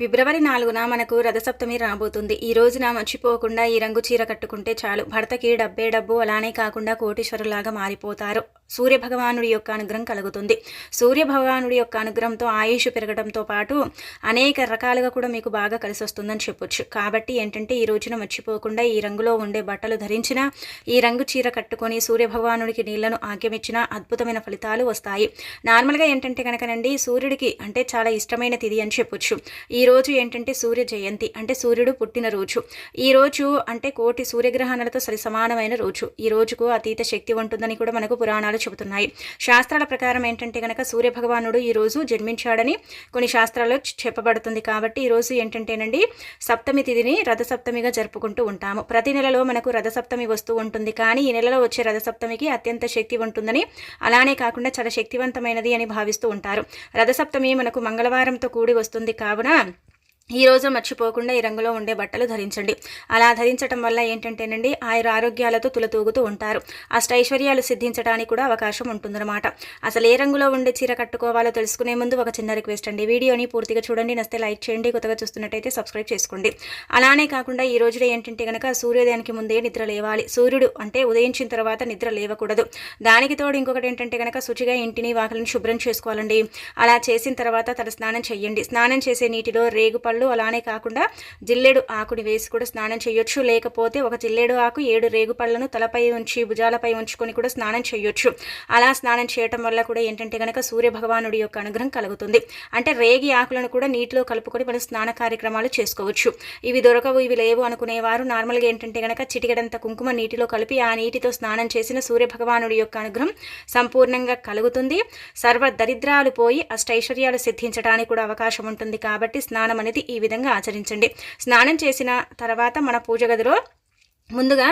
ఫిబ్రవరి నాలుగున మనకు రథసప్తమి రాబోతుంది. ఈ రోజున మర్చిపోకుండా ఈ రంగు చీర కట్టుకుంటే చాలు. భర్తకి డబ్బే డబ్బు అలానే కాకుండా కోటీశ్వరులాగా మారిపోతారు. సూర్య భగవానుడి యొక్క అనుగ్రహం కలుగుతుంది. సూర్య భగవానుడి యొక్క అనుగ్రహంతో ఆయుష్ పెరగడంతో పాటు అనేక రకాలుగా కూడా మీకు బాగా కలిసి వస్తుందని చెప్పొచ్చు. కాబట్టి ఏంటంటే ఈ రోజున మర్చిపోకుండా ఈ రంగులో ఉండే బట్టలు ధరించిన ఈ రంగు చీర కట్టుకొని సూర్య భగవానుడికి నీళ్ళను ఆగ్యమిచ్చినా అద్భుతమైన ఫలితాలు వస్తాయి. నార్మల్గా ఏంటంటే కనుకనండి సూర్యుడికి అంటే చాలా ఇష్టమైన తిది అని చెప్పొచ్చు. ఈ రోజు ఏంటంటే సూర్య జయంతి అంటే సూర్యుడు పుట్టిన రోజు. ఈ రోజు అంటే కోటి సూర్యగ్రహణాలతో సరి సమానమైన రోజు. ఈ రోజుకు అతీత శక్తి ఉంటుందని కూడా మనకు పురాణాలు చెబుతున్నాయి. శాస్త్రాల ప్రకారం ఏంటంటే కనుక సూర్య భగవానుడు ఈ రోజు జన్మించాడని కొన్ని శాస్త్రాల్లో చెప్పబడుతుంది కాబట్టి ఈ రోజు ఏంటంటేనండి సప్తమి తిథిని రథసప్తమిగా జరుపుకుంటూ ఉంటాము. ప్రతి నెలలో మనకు రథసప్తమి వస్తూ ఉంటుంది. కానీ ఈ నెలలో వచ్చే రథసప్తమికి అత్యంత శక్తి ఉంటుందని అలానే కాకుండా చాలా శక్తివంతమైనది అని భావిస్తూ ఉంటారు. రథసప్తమి మనకు మంగళవారంతో కూడి వస్తుంది. కావున ఈ రోజు మర్చిపోకుండా ఈ రంగులో ఉండే బట్టలు ధరించండి. అలా ధరించడం వల్ల ఏంటంటేనండి ఆయుర ఆరోగ్యాలతో తులతూగుతూ ఉంటారు. అష్టైశ్వర్యాలు సిద్ధించడానికి కూడా అవకాశం ఉంటుందన్నమాట. అసలు ఏ రంగులో ఉండే చీర కట్టుకోవాలో తెలుసుకునే ముందు ఒక చిన్న రిక్వెస్ట్ అండి. వీడియోని పూర్తిగా చూడండి నస్తే లైక్ చేయండి కొత్తగా చూస్తున్నట్టయితే సబ్స్క్రైబ్ చేసుకోండి. అలానే కాకుండా ఈ రోజులో ఏంటంటే కనుక సూర్యోదయానికి ముందే నిద్ర లేవాలి. సూర్యుడు అంటే ఉదయించిన తర్వాత నిద్ర లేవకూడదు. దానికి తోడు ఇంకొకటి ఏంటంటే కనుక శుచిగా ఇంటిని వాకిలిని శుభ్రం చేసుకోవాలండి. అలా చేసిన తర్వాత తన స్నానం చేయండి. స్నానం చేసే నీటిలో రేగుపళ్ళు వాళ్ళు అలానే కాకుండా జిల్లేడు ఆకుని వేసి కూడా స్నానం చేయొచ్చు. లేకపోతే ఒక జిల్లేడు ఆకు ఏడు రేగు పళ్ళను తలపై ఉంచి భుజాలపై ఉంచుకొని కూడా స్నానం చేయొచ్చు. అలా స్నానం చేయటం వల్ల కూడా ఏంటంటే కనుక సూర్య భగవానుడి యొక్క అనుగ్రహం కలుగుతుంది. అంటే రేగి ఆకులను కూడా నీటిలో కలుపుకొని మనం స్నాన కార్యక్రమాలు చేసుకోవచ్చు. ఇవి దొరకవు ఇవి లేవు అనుకునేవారు. నార్మల్గా ఏంటంటే కనుక చిటికెడంత కుంకుమ నీటిలో కలిపి ఆ నీటితో స్నానం చేసిన సూర్య భగవానుడి యొక్క అనుగ్రహం సంపూర్ణంగా కలుగుతుంది. సర్వ దరిద్రాలు పోయి అష్టైశ్వర్యాలు సిద్ధించడానికి కూడా అవకాశం ఉంటుంది. కాబట్టి స్నానం అనేది ఈ విధంగా ఆచరించండి. స్నానం చేసిన తర్వాత మన పూజ గదిలో ముందుగా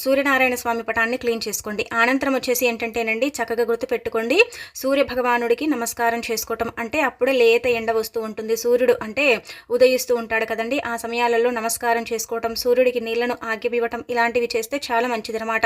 సూర్యనారాయణ స్వామి పటాన్ని క్లీన్ చేసుకోండి. అనంతరం వచ్చేసి ఏంటంటేనండి చక్కగా గుర్తు పెట్టుకోండి. సూర్య భగవానుడికి నమస్కారం చేసుకోవటం అంటే అప్పుడే లేత ఎండ వస్తూ ఉంటుంది. సూర్యుడు అంటే ఉదయిస్తూ ఉంటాడు కదండి. ఆ సమయాలలో నమస్కారం చేసుకోవటం సూర్యుడికి నీళ్ళను ఆగ్యపివ్వటం ఇలాంటివి చేస్తే చాలా మంచిదనమాట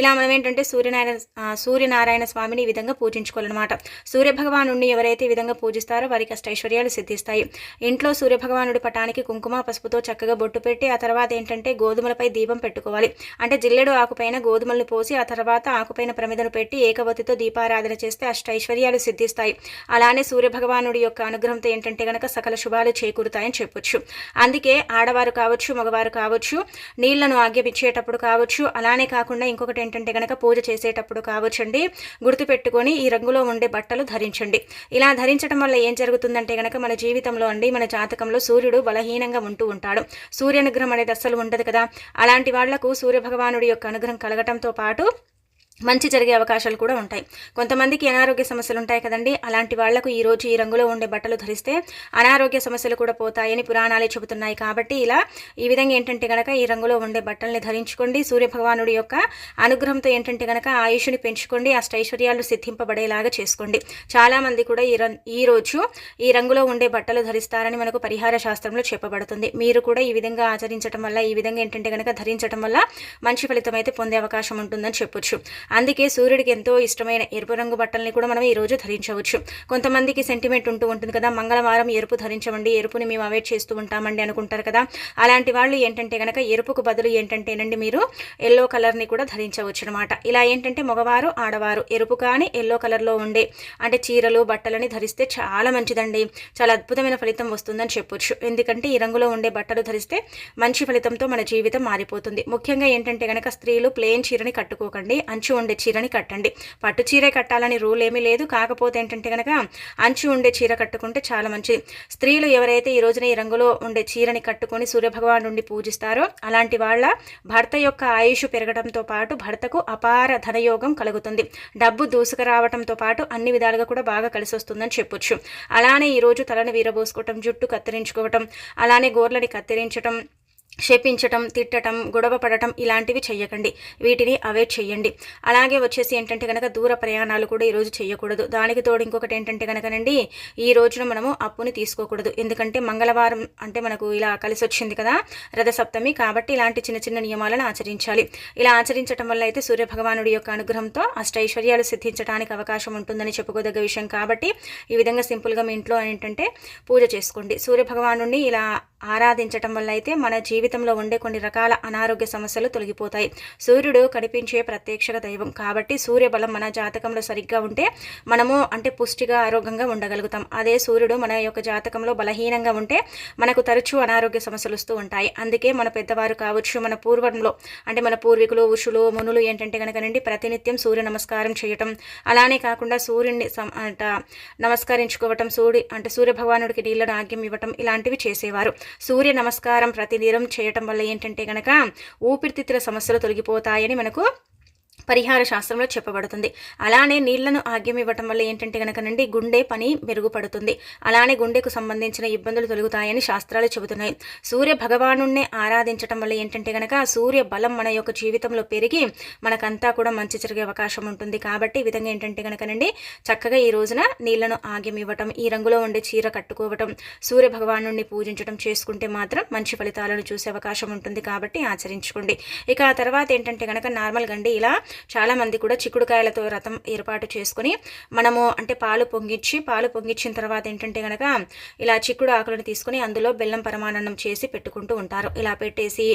ఇలా మనం ఏంటంటే సూర్యనారాయణ సూర్యనారాయణ స్వామిని ఈ విధంగా పూజించుకోవాలన్నమాట. సూర్య భగవానుడిని ఎవరైతే ఈ విధంగా పూజిస్తారో వారికి అష్టైశ్వర్యాలు సిద్ధిస్తాయి. ఇంట్లో సూర్య భగవానుడి పటానికి కుంకుమ పసుపుతో చక్కగా బొట్టు పెట్టి ఆ తర్వాత ఏంటంటే గోధుమలపై దీపం పెట్టుకోవాలి. అంటే జిల్లెడు ఆకుపైన గోధుమలను పోసి ఆ తర్వాత ఆకుపైన ప్రమిదను పెట్టి ఏకవతితో దీపారాధన చేస్తే అష్టైశ్వర్యాలు సిద్ధిస్తాయి. అలానే సూర్యభగవానుడి యొక్క అనుగ్రహంతో ఏంటంటే గనక సకల శుభాలు చేకూరుతాయని చెప్పొచ్చు. అందుకే ఆడవారు కావచ్చు మగవారు కావచ్చు నీళ్ళను ఆజ్ఞపించేటప్పుడు కావచ్చు అలానే కాకుండా ఇంకొకటి ఏంటంటే గనక పూజ చేసేటప్పుడు కావచ్చండి. గుర్తుపెట్టుకొని ఈ రంగులో ఉండే బట్టలు ధరించండి. ఇలా ధరించడం వల్ల ఏం జరుగుతుందంటే గనక మన జీవితంలో అండి మన జాతకంలో సూర్యుడు బలహీనంగా ఉంటూ ఉంటాడు. సూర్యానుగ్రహం అనేది అస్సలు ఉండదు కదా. అలా అలాంటి వాళ్ళకు సూర్యభగవానుడి యొక్క అనుగ్రహం కలగటంతో పాటు మంచి జరిగే అవకాశాలు కూడా ఉంటాయి. కొంతమందికి అనారోగ్య సమస్యలు ఉంటాయి కదండి. అలాంటి వాళ్ళకు ఈ రోజు ఈ రంగులో ఉండే బట్టలు ధరిస్తే అనారోగ్య సమస్యలు కూడా పోతాయని పురాణాలే చెబుతున్నాయి. కాబట్టి ఇలా ఈ విధంగా ఏంటంటే గనక ఈ రంగులో ఉండే బట్టల్ని ధరించుకోండి. సూర్యభగవానుడి యొక్క అనుగ్రహంతో ఏంటంటే గనక ఆయుష్ని పెంచుకోండి. అష్టైశ్వర్యాలు సిద్ధింపబడేలాగా చేసుకోండి. చాలామంది కూడా ఈ ఈ రోజు ఈ రంగులో ఉండే బట్టలు ధరిస్తారని మనకు పరిహార శాస్త్రంలో చెప్పబడుతుంది. మీరు కూడా ఈ విధంగా ఆచరించడం వల్ల ఈ విధంగా ఏంటంటే గనక ధరించడం వల్ల మంచి ఫలితం అయితే పొందే అవకాశం ఉంటుందని చెప్పొచ్చు. అందుకే సూర్యుడికి ఎంతో ఇష్టమైన ఎరుపు రంగు బట్టల్ని కూడా మనం ఈరోజు ధరించవచ్చు. కొంతమందికి సెంటిమెంట్ ఉంటూ ఉంటుంది కదా మంగళవారం ఎరుపు ధరించమండి ఎరుపుని మేము అవాయిడ్ చేస్తూ ఉంటామండి అనుకుంటారు కదా. అలాంటి వాళ్ళు ఏంటంటే కనుక ఎరుపుకు బదులు ఏంటంటేనండి మీరు ఎల్లో కలర్ని కూడా ధరించవచ్చు అనమాట ఇలా ఏంటంటే మగవారు ఆడవారు ఎరుపు కానీ ఎల్లో కలర్లో ఉండే అంటే చీరలు బట్టలని ధరిస్తే చాలా మంచిదండి. చాలా అద్భుతమైన ఫలితం వస్తుందని చెప్పొచ్చు. ఎందుకంటే ఈ రంగులో ఉండే బట్టలు ధరిస్తే మంచి ఫలితంతో మన జీవితం మారిపోతుంది. ముఖ్యంగా ఏంటంటే కనుక స్త్రీలు ప్లేన్ చీరని కట్టుకోకండి అంచు ఉండే చీరని కట్టండి. పట్టు చీరే కట్టాలని రూల్ ఏమీ లేదు. కాకపోతే ఏంటంటే కనుక అంచు ఉండే చీర కట్టుకుంటే చాలా మంచిది. స్త్రీలు ఎవరైతే ఈ రోజున ఈ రంగులో ఉండే చీరని కట్టుకొని సూర్యభగవాను నుండి పూజిస్తారో అలాంటి వాళ్ళ భర్త యొక్క ఆయుష్ పెరగడంతో పాటు భర్తకు అపార ధనయోగం కలుగుతుంది. డబ్బు దూసుకురావడంతో పాటు అన్ని విధాలుగా కూడా బాగా కలిసి వస్తుందని చెప్పొచ్చు. అలానే ఈరోజు తలను వీరబోసుకోవటం జుట్టు కత్తిరించుకోవటం అలానే గోర్లని కత్తిరించటం శపించటం తిట్టటం గొడవ పడటం ఇలాంటివి చేయకండి వీటిని అవాయిడ్ చేయండి అలాగే వచ్చేసి ఏంటంటే కనుక దూర ప్రయాణాలు కూడా ఈరోజు చేయకూడదు దానికి తోడు ఇంకొకటి ఏంటంటే కనుకనండి ఈ రోజున మనము అప్పుని తీసుకోకూడదు. ఎందుకంటే మంగళవారం అంటే మనకు ఇలా కలిసి వచ్చింది కదా రథసప్తమి కాబట్టి ఇలాంటి చిన్న చిన్న నియమాలను ఆచరించాలి. ఇలా ఆచరించడం వల్ల అయితే సూర్యభగవానుడి యొక్క అనుగ్రహంతో అష్టైశ్వర్యాలు సిద్ధించడానికి అవకాశం ఉంటుందని చెప్పుకోదగ్గ విషయం కాబట్టి ఈ విధంగా సింపుల్గా మీ ఇంట్లో ఏంటంటే పూజ చేసుకోండి. సూర్యభగవాను ఇలా ఆరాధించటం వల్ల అయితే మన జీవితంలో ఉండే కొన్ని రకాల అనారోగ్య సమస్యలు తొలగిపోతాయి. సూర్యుడు కనిపించే ప్రత్యక్ష దైవం. కాబట్టి సూర్యబలం మన జాతకంలో సరిగ్గా ఉంటే మనము అంటే పుష్టిగా ఆరోగ్యంగా ఉండగలుగుతాం. అదే సూర్యుడు మన యొక్క జాతకంలో బలహీనంగా ఉంటే మనకు తరచూ అనారోగ్య సమస్యలు వస్తూ ఉంటాయి. అందుకే మన పెద్దవారు కావచ్చు మన పూర్వంలో అంటే మన పూర్వీకులు ఋషులు మునులు ఏంటంటే కనుక నుండి ప్రతినిత్యం సూర్య నమస్కారం చేయటం. అలానే కాకుండా సూర్యుడిని అంట నమస్కరించుకోవటం సూర్యు అంటే సూర్య భగవానుడికి నీళ్ళను ఆగ్యం ఇవ్వటం ఇలాంటివి చేసేవారు. సూర్య నమస్కారం ప్రతిదినం చేయటం వల్ల ఏంటంటే కనుక ఊపిరితిత్తుల సమస్యలు తొలగిపోతాయని మనకు పరిహార శాస్త్రంలో చెప్పబడుతుంది. అలానే నీళ్ళను ఆగ్యం ఇవ్వటం వల్ల ఏంటంటే కనుక నుండి గుండె పని మెరుగుపడుతుంది. అలానే గుండెకు సంబంధించిన ఇబ్బందులు తొలుగుతాయని శాస్త్రాలు చెబుతున్నాయి. సూర్య భగవానుణ్ణి ఆరాధించటం వల్ల ఏంటంటే కనుక సూర్య బలం మన యొక్క జీవితంలో పెరిగి మనకంతా కూడా మంచి జరిగే అవకాశం ఉంటుంది. కాబట్టి ఈ విధంగా ఏంటంటే కనుకనండి చక్కగా ఈ రోజున నీళ్ళను ఆగ్యం ఇవ్వటం ఈ రంగులో ఉండే చీర కట్టుకోవటం సూర్య భగవానుణ్ణి పూజించడం చేసుకుంటే మాత్రం మంచి ఫలితాలను చూసే అవకాశం ఉంటుంది. కాబట్టి ఆచరించుకోండి. ఇక ఆ తర్వాత ఏంటంటే కనుక నార్మల్ గండి ఇలా చాలామంది కూడా చిక్కుడుకాయలతో రథం ఏర్పాటు చేసుకొని మనము అంటే పాలు పొంగిచ్చి పాలు పొంగిచ్చిన తర్వాత ఏంటంటే కనుక ఇలా చిక్కుడు ఆకులను తీసుకుని అందులో బెల్లం పరమాన్నం చేసి పెట్టుకుంటూ ఉంటారు. ఇలా పెట్టేసి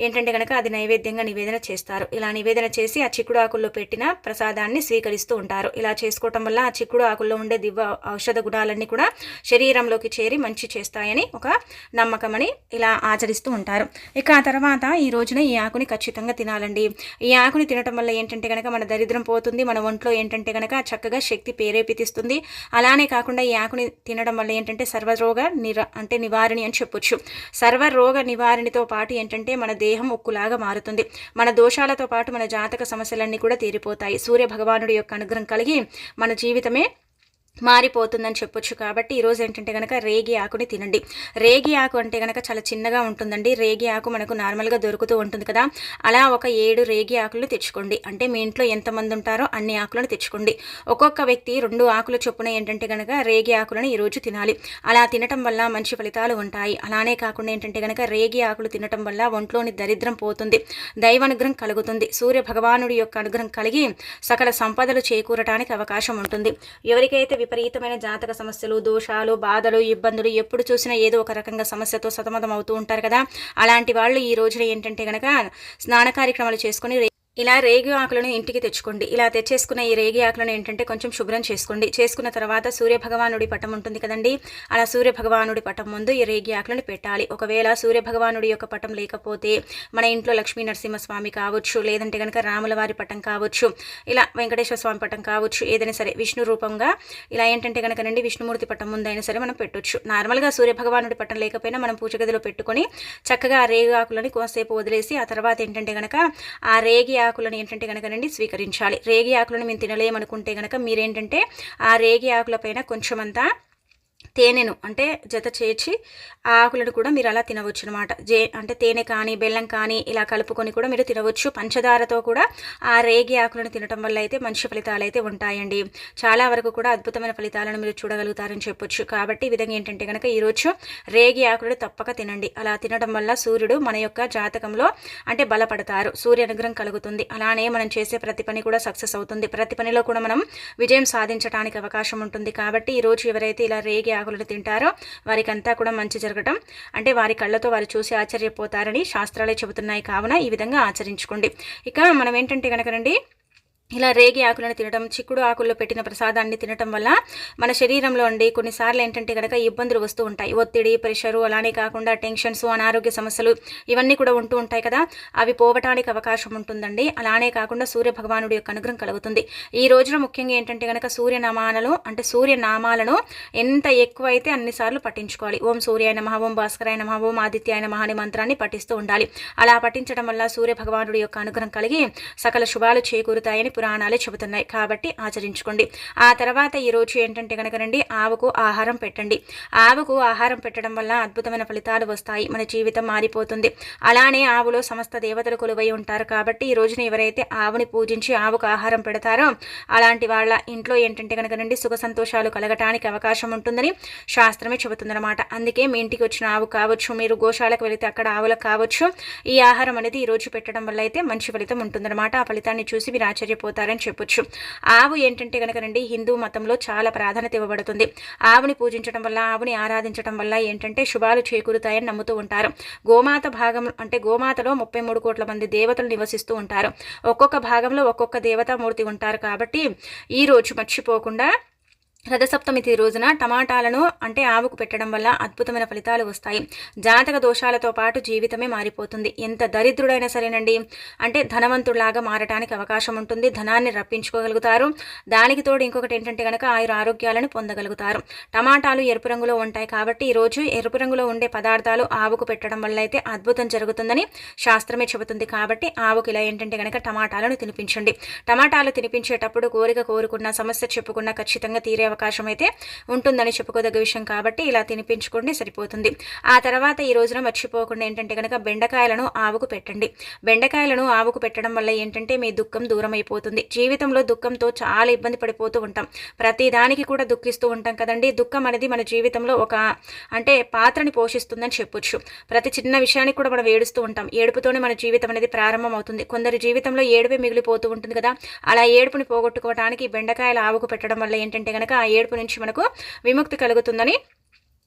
ఏంటంటే కనుక అది నైవేద్యంగా నివేదన చేస్తారు. ఇలా నివేదన చేసి ఆ చిక్కుడు ఆకుల్లో పెట్టిన ప్రసాదాన్ని స్వీకరిస్తూ ఉంటారు. ఇలా చేసుకోవటం వల్ల ఆ చిక్కుడు ఆకుల్లో ఉండే దివ్య ఔషధ గుణాలన్నీ కూడా శరీరంలోకి చేరి మంచి చేస్తాయని ఒక నమ్మకం అని ఇలా ఆచరిస్తూ ఉంటారు. ఇక ఆ తర్వాత ఈ రోజున ఈ ఆకుని ఖచ్చితంగా తినాలండి. ఈ ఆకుని తినటం వల్ల ఏంటంటే కనుక మన దరిద్రం పోతుంది మన ఒంట్లో ఏంటంటే కనుక చక్కగా శక్తి ప్రేరేపితిస్తుంది అలానే కాకుండా ఈ ఆకుని తినడం వల్ల ఏంటంటే సర్వరోగ నిర అంటే నివారణి అని చెప్పొచ్చు. సర్వరోగ నివారణితో పాటు ఏంటంటే మన దేహం ఉక్కులాగా మారుతుంది. మన దోషాలతో పాటు మన జాతక సమస్యలన్నీ కూడా తీరిపోతాయి. సూర్య భగవానుడి యొక్క అనుగ్రహం కలిగి మన జీవితమే మారిపోతుందని చెప్పొచ్చు. కాబట్టి ఈరోజు ఏంటంటే కనుక రేగి ఆకుని తినండి. రేగి ఆకు అంటే కనుక చాలా చిన్నగా ఉంటుందండి. రేగి ఆకు మనకు నార్మల్గా దొరుకుతూ ఉంటుంది కదా. అలా ఒక ఏడు రేగి ఆకులు తెచ్చుకోండి. అంటే మీ ఇంట్లో ఎంతమంది ఉంటారో అన్ని ఆకులను తెచ్చుకోండి. ఒక్కొక్క వ్యక్తి రెండు ఆకుల చొప్పున ఏంటంటే కనుక రేగి ఆకులను ఈరోజు తినాలి. అలా తినటం వల్ల మంచి ఫలితాలు ఉంటాయి. అలానే కాకుండా ఏంటంటే కనుక రేగి ఆకులు తినటం వల్ల ఒంట్లోని దరిద్రం పోతుంది. దైవానుగ్రహం కలుగుతుంది. సూర్య భగవానుడి యొక్క అనుగ్రహం కలిగి సకల సంపదలు చేకూరటానికి అవకాశం ఉంటుంది. ఎవరికైతే విపరీతమైన జాతక సమస్యలు దోషాలు బాధలు ఇబ్బందులు ఎప్పుడు చూసినా ఏదో ఒక రకంగా సమస్యతో సతమతం అవుతూ ఉంటారు కదా. అలాంటి వాళ్ళు ఈ రోజున ఏంటంటే కనుక స్నాన కార్యక్రమాలు చేసుకుని ఇలా రేగి ఆకులను ఇంటికి తెచ్చుకోండి. ఇలా తెచ్చేసుకున్న ఈ రేగి ఆకులను ఏంటంటే కొంచెం శుభ్రం చేసుకోండి. చేసుకున్న తర్వాత సూర్యభగవానుడి పటం ఉంటుంది కదండి. అలా సూర్యభగవానుడి పటం ముందు ఈ రేగి ఆకులను పెట్టాలి. ఒకవేళ సూర్యభగవానుడి యొక్క పటం లేకపోతే మన ఇంట్లో లక్ష్మీ నరసింహస్వామి కావచ్చు లేదంటే కనుక రాములవారి పటం కావచ్చు ఇలా వెంకటేశ్వర స్వామి పటం కావచ్చు ఏదైనా సరే విష్ణు రూపంగా ఇలా ఏంటంటే కనుకనండి విష్ణుమూర్తి పటం ముందైనా సరే మనం పెట్టొచ్చు. నార్మల్గా సూర్యభగవానుడి పటం లేకపోయినా మనం పూజగదిలో పెట్టుకొని చక్కగా ఆ రేగి ఆకులని కొంతసేపు వదిలేసి ఆ తర్వాత ఏంటంటే కనుక ఆ రేగి ఆకులను ఏంటంటే కనుకనండి స్వీకరించాలి. రేగి ఆకులను మేము తినలేమనుకుంటే కనుక మీరేంటంటే ఆ రేగి ఆకుల పైన కొంచెం అంతా తేనెను అంటే జత చేర్చి ఆ ఆకులను కూడా మీరు అలా తినవచ్చు అనమాట జే అంటే తేనె కానీ బెల్లం కానీ ఇలా కలుపుకొని కూడా మీరు తినవచ్చు. పంచదారతో కూడా ఆ రేగి ఆకులను తినటం వల్ల అయితే మంచి ఫలితాలు అయితే ఉంటాయండి. చాలా వరకు కూడా అద్భుతమైన ఫలితాలను మీరు చూడగలుగుతారని చెప్పొచ్చు. కాబట్టి ఈ విధంగా ఏంటంటే కనుక ఈరోజు రేగి ఆకులను తప్పక తినండి. అలా తినడం వల్ల సూర్యుడు మన యొక్క జాతకంలో అంటే బలపడతారు. సూర్య అనుగ్రహం కలుగుతుంది. అలానే మనం చేసే ప్రతి పని కూడా సక్సెస్ అవుతుంది. ప్రతి పనిలో కూడా మనం విజయం సాధించడానికి అవకాశం ఉంటుంది. కాబట్టి ఈరోజు ఎవరైతే ఇలా రేగి ఆకులను తింటారో వారికి అంతా కూడా మంచి జరగటం. అంటే వారి కళ్ళతో వారు చూసి ఆశ్చర్యపోతారని శాస్త్రాలే చెబుతున్నాయి. కావున ఈ విధంగా ఆచరించుకోండి. ఇక మనం ఏంటంటే కనుకనండి ఇలా రేగి ఆకులను తినడం చిక్కుడు ఆకుల్లో పెట్టిన ప్రసాదాన్ని తినటం వల్ల మన శరీరంలో ఉండి కొన్నిసార్లు ఏంటంటే కనుక ఇబ్బందులు వస్తూ ఉంటాయి. ఒత్తిడి ప్రెషరు అలానే కాకుండా టెన్షన్స్ అనారోగ్య సమస్యలు ఇవన్నీ కూడా ఉంటూ ఉంటాయి కదా. అవి పోవటానికి అవకాశం ఉంటుందండి. అలానే కాకుండా సూర్య భగవానుడి యొక్క అనుగ్రహం కలుగుతుంది. ఈ రోజున ముఖ్యంగా ఏంటంటే కనుక సూర్యనామాలను అంటే సూర్యనామాలను ఎంత ఎక్కువ అయితే అన్నిసార్లు పట్టించుకోవాలి ఓం సూర్యాయ నమ ఓం భాస్కరాయ నమ ఓం ఆదిత్యాయ నమ అనే మంత్రాన్ని పఠిస్తూ ఉండాలి. అలా పఠించడం వల్ల సూర్య భగవానుడి యొక్క అనుగ్రహం కలిగి సకల శుభాలు చేకూరుతాయని పురాణాలే చెబుతున్నాయి. కాబట్టి ఆచరించుకోండి. ఆ తర్వాత ఈరోజు ఏంటంటే కనుక రండి ఆవుకు ఆహారం పెట్టండి. ఆవుకు ఆహారం పెట్టడం వల్ల అద్భుతమైన ఫలితాలు వస్తాయి. మన జీవితం మారిపోతుంది. అలానే ఆవులో సమస్త దేవతలు కొలువై ఉంటారు. కాబట్టి ఈ రోజున ఎవరైతే ఆవుని పూజించి ఆవుకు ఆహారం పెడతారో అలాంటి వాళ్ళ ఇంట్లో ఏంటంటే కనుక రండి సుఖ సంతోషాలు కలగటానికి అవకాశం ఉంటుందని శాస్త్రమే చెబుతుందన్నమాట. అందుకే మీ ఇంటికి వచ్చిన ఆవు కావచ్చు మీరు గోశాలకు వెళితే అక్కడ ఆవులకు కావచ్చు ఈ ఆహారం అనేది ఈరోజు పెట్టడం వల్ల అయితే మంచి ఫలితం ఉంటుందన్నమాట. ఆ ఫలితాన్ని చూసి మీరు ఆశ్చర్యపోతారని చెప్పొచ్చు. ఆవు ఏంటంటే కనుక రండి హిందూ మతంలో చాలా ప్రాధాన్యత ఇవ్వబడుతుంది. ఆవుని పూజించడం వల్ల ఆవుని ఆరాధించడం వల్ల ఏంటంటే శుభాలు చేకూరుతాయని నమ్ముతూ ఉంటారు. గోమాత భాగం అంటే గోమాతలో ముప్పై మూడు కోట్ల మంది దేవతలు నివసిస్తూ ఉంటారు. ఒక్కొక్క భాగంలో ఒక్కొక్క దేవతామూర్తి ఉంటారు కాబట్టి ఈ రోజు మర్చిపోకుండా రథసప్తమి రోజున టమాటాలను అంటే ఆవుకు పెట్టడం వల్ల అద్భుతమైన ఫలితాలు వస్తాయి. జాతక దోషాలతో పాటు జీవితమే మారిపోతుంది. ఎంత దరిద్రుడైనా సరేనండి. అంటే ధనవంతుడిలాగా మారటానికి అవకాశం ఉంటుంది. ధనాన్ని రప్పించుకోగలుగుతారు. దానికి తోడు ఇంకొకటి ఏంటంటే కనుక ఆయుర ఆరోగ్యాలను పొందగలుగుతారు. టమాటాలు ఎరుపు రంగులో ఉంటాయి కాబట్టి ఈరోజు ఎరుపు రంగులో ఉండే పదార్థాలు ఆవుకు పెట్టడం వల్ల అయితే అద్భుతం జరుగుతుందని శాస్త్రమే చెబుతుంది కాబట్టి ఆవుకి ఇలా ఏంటంటే కనుక టమాటాలను తినిపించండి. టమాటాలు తినిపించేటప్పుడు కోరిక కోరుకున్న సమస్య చెప్పుకున్న ఖచ్చితంగా తీరే అవకాశం అయితే ఉంటుందని చెప్పుకోదగ్గ విషయం కాబట్టి ఇలా తినిపించుకోండి సరిపోతుంది. ఆ తర్వాత ఈ రోజున మర్చిపోకుండా ఏంటంటే కనుక బెండకాయలను ఆవుకు పెట్టండి. బెండకాయలను ఆవుకు పెట్టడం వల్ల ఏంటంటే మీ దుఃఖం దూరం అయిపోతుంది జీవితంలో దుఃఖంతో చాలా ఇబ్బంది పడిపోతూ ఉంటాం. ప్రతి దానికి కూడా దుఃఖిస్తూ ఉంటాం కదండి. దుఃఖం అనేది మన జీవితంలో ఒక అంటే పాత్రని పోషిస్తుందని చెప్పొచ్చు. ప్రతి చిన్న విషయానికి కూడా మనం ఏడుస్తూ ఉంటాం. ఏడుపుతోనే మన జీవితం అనేది ప్రారంభం అవుతుంది కొందరి జీవితంలో ఏడుపే మిగిలిపోతూ ఉంటుంది కదా. అలా ఏడుపుని పోగొట్టుకోవడానికి బెండకాయలు ఆవుకు పెట్టడం వల్ల ఏంటంటే కనుక ఏడుపు నుంచి మనకు విముక్తి కలుగుతుందని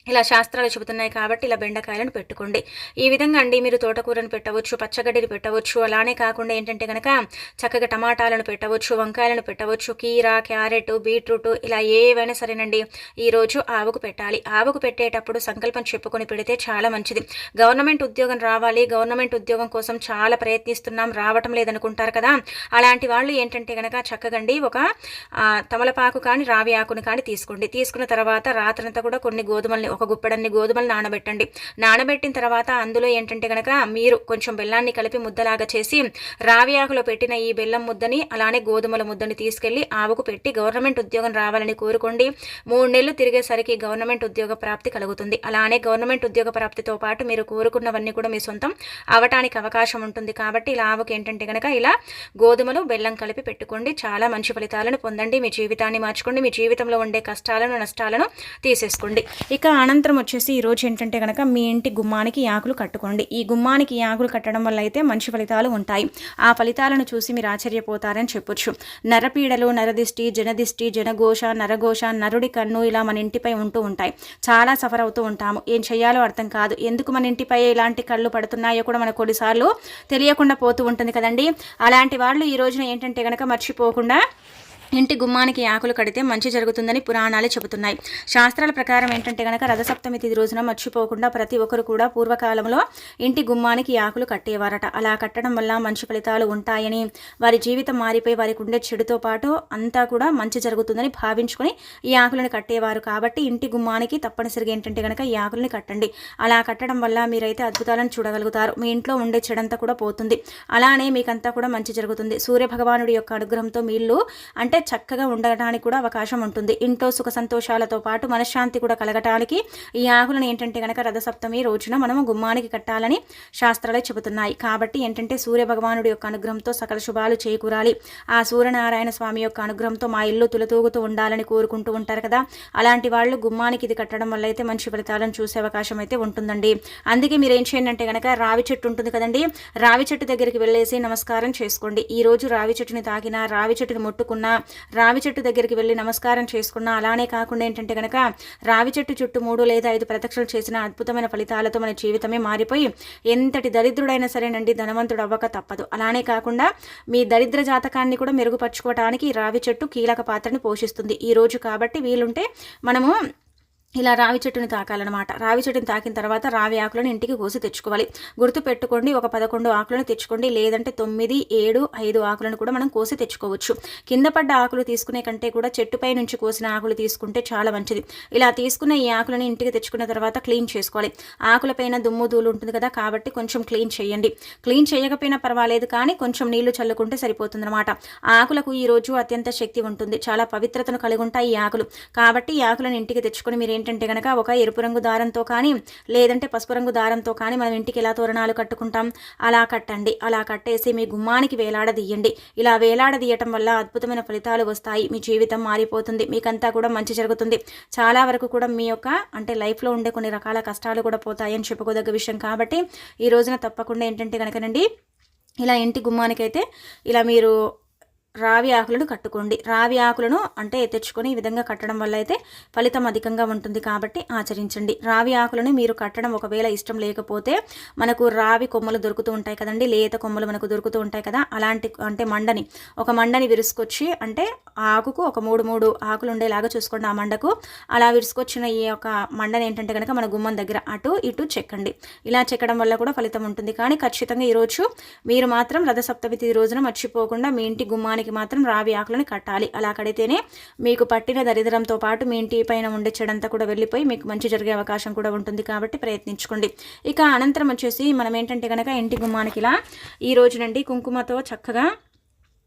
ఇలా శాస్త్రాలు చెబుతున్నాయి కాబట్టి ఇలా బెండకాయలను పెట్టుకోండి. ఈ విధంగా అండి మీరు తోటకూరను పెట్టవచ్చు పచ్చగడ్డిని పెట్టవచ్చు అలానే కాకుండా ఏంటంటే కనుక చక్కగా టమాటాలను పెట్టవచ్చు వంకాయలను పెట్టవచ్చు కీర క్యారెట్ బీట్రూట్ ఇలా ఏవైనా సరేనండి ఈరోజు ఆవుకు పెట్టాలి. ఆవుకు పెట్టేటప్పుడు సంకల్పం చెప్పుకొని పెడితే చాలా మంచిది. గవర్నమెంట్ ఉద్యోగం రావాలి గవర్నమెంట్ ఉద్యోగం కోసం చాలా ప్రయత్నిస్తున్నాం రావటం లేదనుకుంటారు కదా. అలాంటి వాళ్ళు ఏంటంటే కనుక చక్కగండి ఒక తమలపాకు కానీ రావి ఆకును కానీ తీసుకోండి. తీసుకున్న తర్వాత రాత్రంతా కూడా కొన్ని గోధుమల్ని ఒక గుప్పెడన్ని గోధుమలు నానబెట్టండి. నానబెట్టిన తర్వాత అందులో ఏంటంటే కనుక మీరు కొంచెం బెల్లాన్ని కలిపి ముద్దలాగా చేసి రావి ఆకులో పెట్టిన ఈ బెల్లం ముద్దని అలానే గోధుమల ముద్దని తీసుకెళ్ళి ఆవుకు పెట్టి గవర్నమెంట్ ఉద్యోగం రావాలని కోరుకోండి. మూడు నెలలు తిరిగేసరికి గవర్నమెంట్ ఉద్యోగ ప్రాప్తి కలుగుతుంది. అలానే గవర్నమెంట్ ఉద్యోగ ప్రాప్తితో పాటు మీరు కోరుకున్నవన్నీ కూడా మీ సొంతం అవటానికి అవకాశం ఉంటుంది. కాబట్టి ఇలా ఆవుకి ఏంటంటే కనుక ఇలా గోధుమలు బెల్లం కలిపి పెట్టుకోండి. చాలా మంచి ఫలితాలను పొందండి. మీ జీవితాన్ని మార్చుకోండి. మీ జీవితంలో ఉండే కష్టాలను నష్టాలను తీసేసుకోండి. ఇక అనంతరం వచ్చేసి ఈరోజు ఏంటంటే కనుక మీ ఇంటి గుమ్మానికి ఆకులు కట్టుకోండి. ఈ గుమ్మానికి ఆకులు కట్టడం వల్ల అయితే మంచి ఫలితాలు ఉంటాయి. ఆ ఫలితాలను చూసి మీరు ఆశ్చర్యపోతారని చెప్పొచ్చు. నరపీడలు నరదిష్టి జనదిష్టి జనఘోష నరఘోష నరుడి కన్ను ఇలా మన ఇంటిపై ఉంటూ ఉంటాయి. చాలా సఫర్ అవుతూ ఉంటాము. ఏం చేయాలో అర్థం కాదు. ఎందుకు మన ఇంటిపై ఇలాంటి కళ్ళు పడుతున్నాయో కూడా మనకు కొన్నిసార్లు తెలియకుండా పోతూ ఉంటుంది కదండి. అలాంటి వాళ్ళు ఈ రోజున ఏంటంటే కనుక మర్చిపోకుండా ఇంటి గుమ్మానికి ఆకులు కడితే మంచి జరుగుతుందని పురాణాలు చెబుతున్నాయి. శాస్త్రాల ప్రకారం ఏంటంటే కనుక రథసప్తమి తిది రోజున మర్చిపోకుండా ప్రతి ఒక్కరు కూడా పూర్వకాలంలో ఇంటి గుమ్మానికి ఆకులు కట్టేవారట. అలా కట్టడం వల్ల మంచి ఫలితాలు ఉంటాయని వారి జీవితం మారిపోయి వారికి ఉండే చెడుతో పాటు అంతా కూడా మంచి జరుగుతుందని భావించుకొని ఈ ఆకులను కట్టేవారు. కాబట్టి ఇంటి గుమ్మానికి తప్పనిసరిగా ఏంటంటే కనుక ఈ ఆకులని కట్టండి. అలా కట్టడం వల్ల మీరైతే అద్భుతాలను చూడగలుగుతారు. మీ ఇంట్లో ఉండే చెడంతా కూడా పోతుంది. అలానే మీకంతా కూడా మంచి జరుగుతుంది. సూర్య భగవానుడి యొక్క అనుగ్రహంతో మీళ్ళు అంటే చక్కగా ఉండటానికి కూడా అవకాశం ఉంటుంది. ఇంట్లో సుఖ సంతోషాలతో పాటు మనశ్శాంతి కూడా కలగటానికి ఈ ఆకులను ఏంటంటే కనుక రథసప్తమి రోజున మనము గుమ్మానికి కట్టాలని శాస్త్రాలే చెబుతున్నాయి. కాబట్టి ఏంటంటే సూర్య భగవానుడి యొక్క అనుగ్రహంతో సకల శుభాలు చేకూరాలి. ఆ సూర్యనారాయణ స్వామి యొక్క అనుగ్రహంతో మా ఇల్లు తులతూగుతూ ఉండాలని కోరుకుంటూ ఉంటారు కదా. అలాంటి వాళ్ళు గుమ్మానికి ఇది కట్టడం వల్ల అయితే మంచి ఫలితాలను చూసే అవకాశం అయితే ఉంటుందండి. అందుకే మీరు ఏం చేయండి అంటే కనుక రావి చెట్టు ఉంటుంది కదండి. రావి చెట్టు దగ్గరికి వెళ్ళేసి నమస్కారం చేసుకోండి. ఈ రోజు రావి చెట్టుని తాకినా రావి చెట్టుని ముట్టుకున్నా రావి చెట్టు దగ్గరికి వెళ్ళి నమస్కారం చేసుకున్నా. అలానే కాకుండా ఏంటంటే కనుక రావి చెట్టు చుట్టూ మూడు లేదా ఐదు ప్రదక్షిణలు చేసిన అద్భుతమైన ఫలితాలతో మన జీవితమే మారిపోయి ఎంతటి దరిద్రుడైనా సరేనండి ధనవంతుడు అవ్వక తప్పదు. అలానే కాకుండా మీ దరిద్ర జాతకాన్ని కూడా మెరుగుపరచుకోవడానికి రావి చెట్టు కీలక పాత్రని పోషిస్తుంది. ఈ రోజు కాబట్టి వీలుంటే మనము ఇలా రావి చెట్టుని తాకాలన్నమాట. రావి చెట్టుని తాకిన తర్వాత రావి ఆకులను ఇంటికి కోసి తెచ్చుకోవాలి. గుర్తు పెట్టుకోండి ఒక పదకొండు ఆకులను తెచ్చుకోండి. లేదంటే తొమ్మిది ఏడు ఐదు ఆకులను కూడా మనం కోసి తెచ్చుకోవచ్చు. కింద పడ్డ ఆకులు తీసుకునే కంటే కూడా చెట్టుపై నుంచి కోసిన ఆకులు తీసుకుంటే చాలా మంచిది. ఇలా తీసుకున్న ఈ ఆకులను ఇంటికి తెచ్చుకున్న తర్వాత క్లీన్ చేసుకోవాలి. ఆకులపైన దుమ్ము ధూళి ఉంటుంది కదా కాబట్టి కొంచెం క్లీన్ చేయండి. క్లీన్ చేయకపోయినా పర్వాలేదు కానీ కొంచెం నీళ్ళు చల్లుకుంటే సరిపోతుంది అనమాట ఆకులకు ఈ రోజు అత్యంత శక్తి ఉంటుంది. చాలా పవిత్రతను కలిగి ఉంటాయి ఈ ఆకులు. కాబట్టి ఈ ఆకులను ఇంటికి తెచ్చుకొని మీరు ఏంటంటే కనుక ఒక ఎరుపు రంగు దారంతో కానీ లేదంటే పసుపు రంగు దారంతో కానీ మనం ఇంటికి ఎలా తోరణాలు కట్టుకుంటాం? అలా కట్టండి. అలా కట్టేసి మీ గుమ్మానికి వేలాడదీయండి. ఇలా వేలాడదీయటం వల్ల అద్భుతమైన ఫలితాలు వస్తాయి. మీ జీవితం మారిపోతుంది. మీకంతా కూడా మంచి జరుగుతుంది. చాలా వరకు కూడా మీ యొక్క అంటే లైఫ్లో ఉండే కొన్ని రకాల కష్టాలు కూడా పోతాయని చెప్పుకోదగ్గ విషయం కాబట్టి ఈ రోజున తప్పకుండా ఏంటంటే కనుకనండి ఇలా ఇంటి గుమ్మానికైతే ఇలా మీరు రావి ఆకులను కట్టుకోండి. రావి ఆకులను అంటే తెచ్చుకొని ఈ విధంగా కట్టడం వల్ల అయితే ఫలితం అధికంగా ఉంటుంది కాబట్టి ఆచరించండి. రావి ఆకులను మీరు కట్టడం ఒకవేళ ఇష్టం లేకపోతే మనకు రావి కొమ్మలు దొరుకుతూ ఉంటాయి కదండి. లేత కొమ్మలు మనకు దొరుకుతూ ఉంటాయి కదా. అలాంటి అంటే మండని ఒక మండని విరుసుకొచ్చి అంటే ఆకుకు ఒక మూడు మూడు ఆకులు ఉండేలాగా చూసుకోండి ఆ మండకు. అలా విరుసుకొచ్చిన ఈ యొక్క మండని ఏంటంటే కనుక మన గుమ్మం దగ్గర అటు ఇటు చెక్కండి. ఇలా చెక్కడం వల్ల కూడా ఫలితం ఉంటుంది. కానీ ఖచ్చితంగా ఈరోజు మీరు మాత్రం రథసప్తమి తిథి రోజున మర్చిపోకుండా మీ ఇంటి గుమ్మానికి మాత్రం రావి ఆకులను కట్టాలి. అలా కడితేనే మీకు పట్టిన దరిద్రంతో పాటు మీ ఇంటి పైన ఉండే చెడంతా కూడా వెళ్ళిపోయి మీకు మంచి జరిగే అవకాశం కూడా ఉంటుంది కాబట్టి ప్రయత్నించుకోండి. ఇక అనంతరం వచ్చేసి మనం ఏంటంటే కనుక ఇంటి గుమ్మానికి ఇలా ఈ రోజు నుండి కుంకుమతో చక్కగా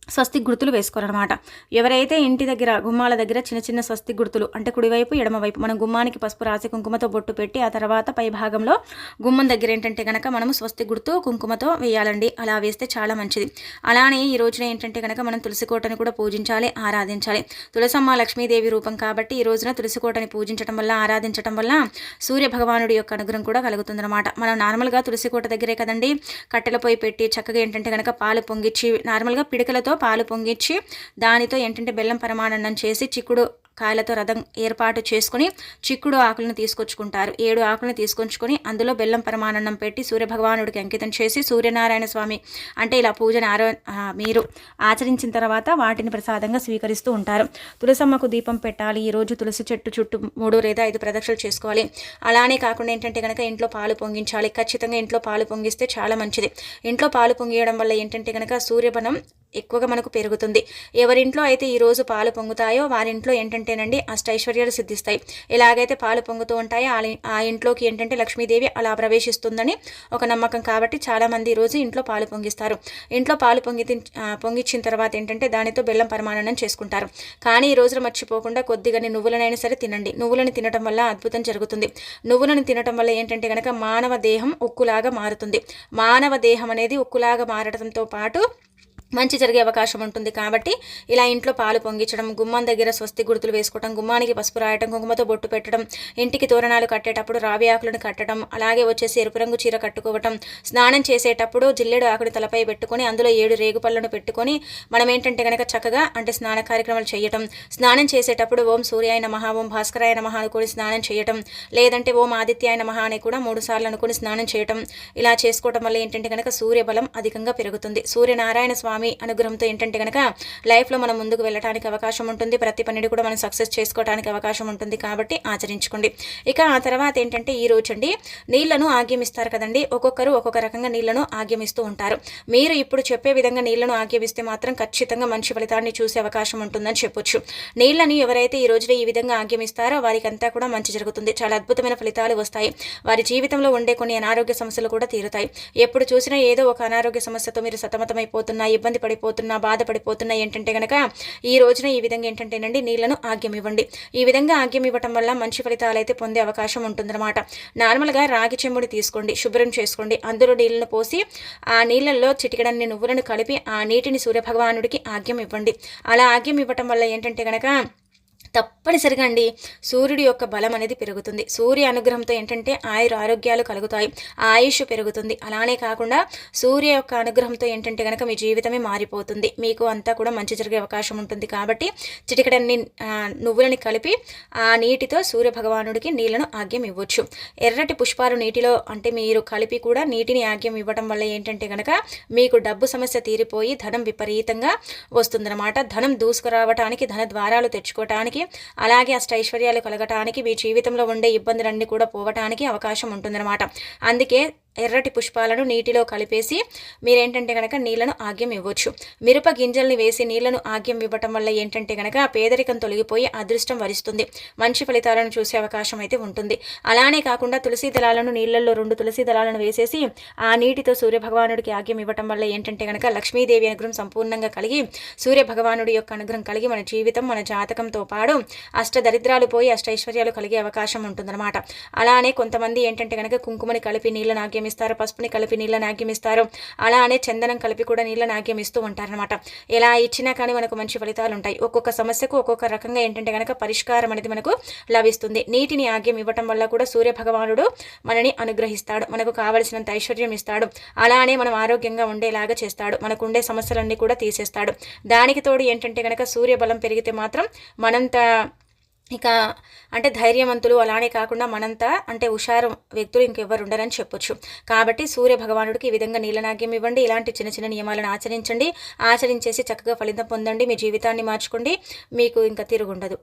స్వస్తి గుర్తులు వేసుకోరనమాట ఎవరైతే ఇంటి దగ్గర గుమ్మాల దగ్గర చిన్న చిన్న స్వస్తి గుర్తులు అంటే కుడివైపు ఎడమవైపు మనం గుమ్మానికి పసుపు రాసి కుంకుమతో బొట్టు పెట్టి ఆ తర్వాత పై భాగంలో గుమ్మం దగ్గర ఏంటంటే కనుక మనం స్వస్తి గుర్తు కుంకుమతో వేయాలండి. అలా వేస్తే చాలా మంచిది. అలానే ఈ రోజున ఏంటంటే కనుక మనం తులసికోటను కూడా పూజించాలి ఆరాధించాలి. తులసమ్మ లక్ష్మీదేవి రూపం కాబట్టి ఈ రోజున తులసి కోటని పూజించడం వల్ల ఆరాధించడం వల్ల సూర్య భగవానుడి యొక్క అనుగ్రహం కూడా కలుగుతుందన్నమాట. మనం నార్మల్గా తులసి కోట దగ్గరే కదండి కట్టెల పొయ్యి పెట్టి చక్కగా ఏంటంటే కనుక పాలు పొంగిచ్చి నార్మల్గా పిడకలతో పాలు పొంగిచ్చి దానితో ఏంటంటే బెల్లం పరమానందం చేసి చిక్కుడు కాయలతో రథం ఏర్పాటు చేసుకుని చిక్కుడు ఆకులను తీసుకొచ్చుకుంటారు. ఏడు ఆకులను తీసుకొచ్చుకొని అందులో బెల్లం పరమానందం పెట్టి సూర్యభగవానుడికి అంకితం చేసి సూర్యనారాయణ స్వామి అంటే ఇలా పూజను ఆరో మీరు ఆచరించిన తర్వాత వాటిని ప్రసాదంగా స్వీకరిస్తూ ఉంటారు. తులసమ్మకు దీపం పెట్టాలి. ఈరోజు తులసి చెట్టు చుట్టూ మూడు లేదా ఐదు ప్రదక్షిణలు చేసుకోవాలి. అలానే కాకుండా ఏంటంటే కనుక ఇంట్లో పాలు పొంగించాలి. ఖచ్చితంగా ఇంట్లో పాలు పొంగిస్తే చాలా మంచిది. ఇంట్లో పాలు పొంగియడం వల్ల ఏంటంటే కనుక సూర్యబనం ఎక్కువగా మనకు పెరుగుతుంది. ఎవరింట్లో అయితే ఈరోజు పాలు పొంగుతాయో వారింట్లో ఏంటంటేనండి అష్టైశ్వర్యాలు సిద్ధిస్తాయి. ఎలాగైతే పాలు పొంగుతూ ఉంటాయో ఆ ఇంట్లోకి ఏంటంటే లక్ష్మీదేవి అలా ప్రవేశిస్తుందని ఒక నమ్మకం కాబట్టి చాలామంది ఈరోజు ఇంట్లో పాలు పొంగిస్తారు. ఇంట్లో పాలు పొంగి పొంగిచ్చిన తర్వాత ఏంటంటే దానితో బెల్లం పరిమాణం చేసుకుంటారు. కానీ ఈ రోజున మర్చిపోకుండా కొద్దిగానే నువ్వులనైనా సరే తినండి. నువ్వులను తినటం వల్ల అద్భుతం జరుగుతుంది. నువ్వులను తినటం వల్ల ఏంటంటే కనుక మానవ దేహం ఉక్కులాగా మారుతుంది. మానవ దేహం అనేది ఉక్కులాగా మారడంతో పాటు మంచి జరిగే అవకాశం ఉంటుంది. కాబట్టి ఇలా ఇంట్లో పాలు పొంగించడం గుమ్మం దగ్గర స్వస్తి గుర్తులు వేసుకోవడం గుమ్మానికి పసుపు రాయటం కుంకుమతో బొట్టు పెట్టడం ఇంటికి తోరణాలు కట్టేటప్పుడు రావి ఆకులను కట్టడం అలాగే వచ్చేసి ఎరుపు రంగు చీర కట్టుకోవటం స్నానం చేసేటప్పుడు జిల్లెడు ఆకుని తలపై పెట్టుకొని అందులో ఏడు రేగు పళ్ళను పెట్టుకొని మనం ఏంటంటే కనుక చక్కగా అంటే స్నాన కార్యక్రమాలు చేయటం స్నానం చేసేటప్పుడు ఓం సూర్యాయన మహా ఓం భాస్కరాయన మహా అనుకుని స్నానం చేయటం లేదంటే ఓం ఆదిత్యాయన మహా అని కూడా మూడు సార్లు అనుకుని స్నానం చేయటం ఇలా చేసుకోవటం వల్ల ఏంటంటే కనుక సూర్యబలం అధికంగా పెరుగుతుంది. సూర్యనారాయణ స్వామి స్వామి అనుగ్రహంతో ఏంటంటే కనుక లైఫ్లో మనం ముందుకు వెళ్ళడానికి అవకాశం ఉంటుంది. ప్రతి పనిని కూడా మనం సక్సెస్ చేసుకోవడానికి అవకాశం ఉంటుంది కాబట్టి ఆచరించుకోండి. ఇక ఆ తర్వాత ఏంటంటే ఈ రోజు అండి నీళ్ళను ఆగ్యమిస్తారు కదండి. ఒక్కొక్కరు ఒక్కొక్క రకంగా నీళ్ళను ఆగ్యమిస్తూ ఉంటారు. మీరు ఇప్పుడు చెప్పే విధంగా నీళ్ళను ఆగ్యమిస్తే మాత్రం ఖచ్చితంగా మంచి ఫలితాన్ని చూసే అవకాశం ఉంటుందని చెప్పొచ్చు. నీళ్ళను ఎవరైతే ఈ రోజున ఈ విధంగా ఆగ్యమిస్తారో వారికి అంతా కూడా మంచి జరుగుతుంది. చాలా అద్భుతమైన ఫలితాలు వస్తాయి. వారి జీవితంలో ఉండే కొన్ని అనారోగ్య సమస్యలు కూడా తీరుతాయి. ఎప్పుడు చూసినా ఏదో ఒక అనారోగ్య సమస్యతో మీరు సతమతమైపోతున్నా ఇబ్బంది పడిపోతున్నా బాధపడిపోతున్నా ఏంటంటే కనుక ఈ రోజున ఈ విధంగా ఏంటంటేనండి నీళ్ళను ఆగ్యం ఇవ్వండి ఈ విధంగా ఆగ్యం ఇవ్వటం వల్ల మంచి ఫలితాలు అయితే పొందే అవకాశం ఉంటుందన్నమాట. నార్మల్గా రాగి చెంబుడి తీసుకోండి శుభ్రం చేసుకోండి. అందులో నీళ్ళను పోసి ఆ నీళ్ళల్లో చిటికడన్ని నువ్వులను కలిపి ఆ నీటిని సూర్యభగవానుడికి ఆగ్యం ఇవ్వండి అలా ఆగ్యం ఇవ్వటం వల్ల ఏంటంటే కనుక తప్పనిసరిగా అండి సూర్యుడి యొక్క బలం అనేది పెరుగుతుంది. సూర్య అనుగ్రహంతో ఏంటంటే ఆయుర ఆరోగ్యాలు కలుగుతాయి ఆయుష్ పెరుగుతుంది. అలానే కాకుండా సూర్య యొక్క అనుగ్రహంతో ఏంటంటే కనుక మీ జీవితమే మారిపోతుంది. మీకు అంతా కూడా మంచి జరిగే అవకాశం ఉంటుంది కాబట్టి చిటికడన్ని నువ్వులని కలిపి ఆ నీటితో సూర్య భగవానుడికి నీళ్ళను ఆగ్యం ఇవ్వచ్చు. ఎర్రటి పుష్పాలు నీటిలో అంటే మీరు కలిపి కూడా నీటిని ఆగ్యం ఇవ్వడం వల్ల ఏంటంటే కనుక మీకు డబ్బు సమస్య తీరిపోయి ధనం విపరీతంగా వస్తుందన్నమాట. ధనం దూసుకురావటానికి ధన ద్వారాలు తెచ్చుకోవటానికి అలాగే అష్టైశ్వర్యాలు కలగటానికి మీ జీవితంలో ఉండే ఇబ్బందులన్నీ కూడా పోవటానికి అవకాశం ఉంటుందన్నమాట. అందుకే ఎర్రటి పుష్పాలను నీటిలో కలిపేసి మీరేంటంటే కనుక నీళ్ళను ఆగ్యం ఇవ్వచ్చు. మిరప గింజల్ని వేసి నీళ్ళను ఆగ్యం ఇవ్వటం వల్ల ఏంటంటే కనుక పేదరికం తొలగిపోయి అదృష్టం వరిస్తుంది. మంచి ఫలితాలను చూసే అవకాశం అయితే ఉంటుంది. అలానే కాకుండా తులసి దళాలను నీళ్ళలో రెండు తులసి దళాలను వేసేసి ఆ నీటితో సూర్యభగవానుడికి ఆగ్యం ఇవ్వటం వల్ల ఏంటంటే కనుక లక్ష్మీదేవి అనుగ్రహం సంపూర్ణంగా కలిగి సూర్యభగవానుడి యొక్క అనుగ్రహం కలిగి మన జీవితం మన జాతకంతో పాటు అష్ట దరిద్రాలు పోయి అష్ట ఐశ్వర్యాలు కలిగే అవకాశం ఉంటుందన్నమాట. అలానే కొంతమంది ఏంటంటే కనుక కుంకుమని కలిపి నీళ్ళ నాగ్యం ఇస్తారు పసుపుని కలిపి నీళ్ళ నాగ్యం ఇస్తారు అలానే చందనం కలిపి కూడా నీళ్ళ నాగ్యం ఇస్తూ ఉంటారనమాట ఎలా ఇచ్చినా కానీ మనకు మంచి ఫలితాలు ఉంటాయి ఒక్కొక్క సమస్యకు ఒక్కొక్క రకంగా ఏంటంటే కనుక పరిష్కారం అనేది మనకు లభిస్తుంది. నీటిని ఆగ్యం ఇవ్వటం వల్ల కూడా సూర్య భగవానుడు మనని అనుగ్రహిస్తాడు. మనకు కావలసినంత ఐశ్వర్యం ఇస్తాడు. అలానే మనం ఆరోగ్యంగా ఉండేలాగా చేస్తాడు. మనకు ఉండే సమస్యలన్నీ కూడా తీసేస్తాడు. దానికి తోడు ఏంటంటే కనుక సూర్య బలం పెరిగితే మాత్రం మనంత ఇక అంటే ధైర్యవంతులు అలానే కాకుండా మనంతా అంటే హుషారు వ్యక్తులు ఇంకెవ్వరు ఉండరని చెప్పొచ్చు. కాబట్టి సూర్య భగవానుడికి ఈ విధంగా నీలనాగ్యం ఇవ్వండి. ఇలాంటి చిన్న చిన్న నియమాలను ఆచరించండి. ఆచరించేసి చక్కగా ఫలితం పొందండి. మీ జీవితాన్ని మార్చుకోండి. మీకు ఇంకా తిరుగుండదు.